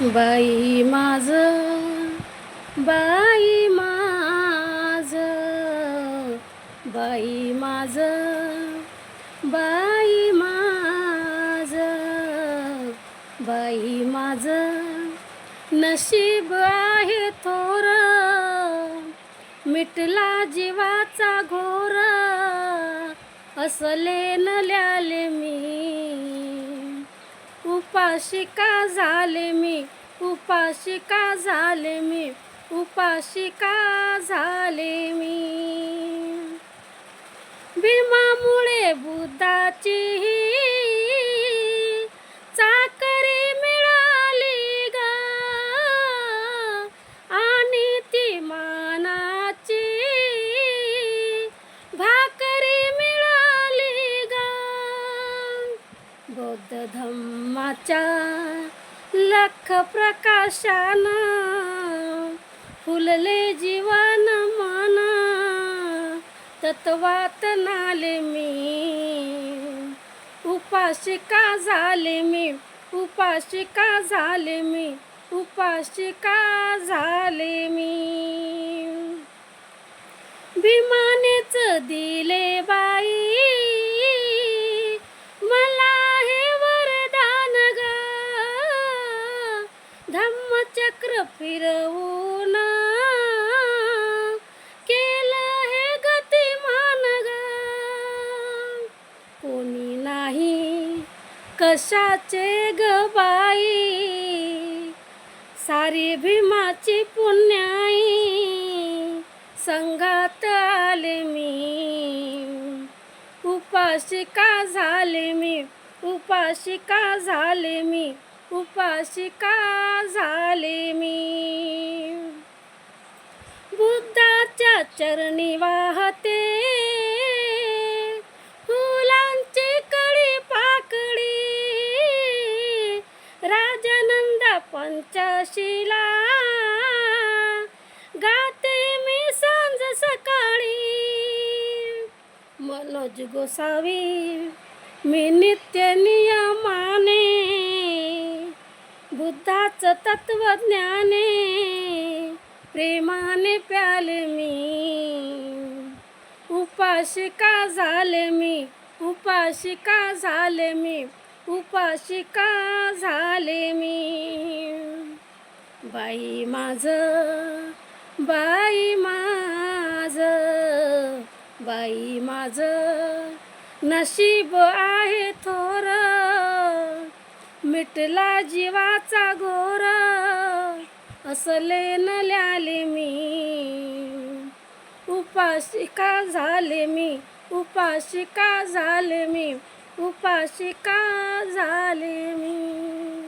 बाई माझ बाई माझ बाई माझ बाई माझ बाई माझ. नशीब आहे थोर मिटला जीवाचा घोर असले नल्याले मी. उपाशी का झाले मी उपाशी का झाले मी उपाशी का झाले मी. भीमामुळे बुद्धाची धम्माच्या लख प्रकाशानं फुलले जीवन मन. तत्वात नाले मी. उपाशिका झाले मी. उपाशिका झाले मी. उपाशिका झाले मी. भीमानेच दिले बा धम्मचक्र फिरवून. केलं हे गतिमान ग कोणी नाही कशाचे गबाई सारी भीमाची पुण्याई. संघात आले मी. उपाशिका झाले मी. उपाशिका झाले मी. उपासिका झाले मी. बुद्धाच्या चरणी वाहते. फुलांची कळी पाकळी. राजानंद पंचशिला. गाते मी सांज सकाळी. मनोज गोसावी मी नित्य बुद्धाचं तत्वज्ञाने प्रेमाने प्याले मी. उपाशिका झाले मी उपाशिका झाले मी उपाशिका झाले मी. बाई माझ बाई माझ बाई माझ नशीब आहे थो मिटला जीवाचा घोर असले नल्याले मी. उपाशिका झाले मी उपाशिका झाले मी उपाशिका झाले मी.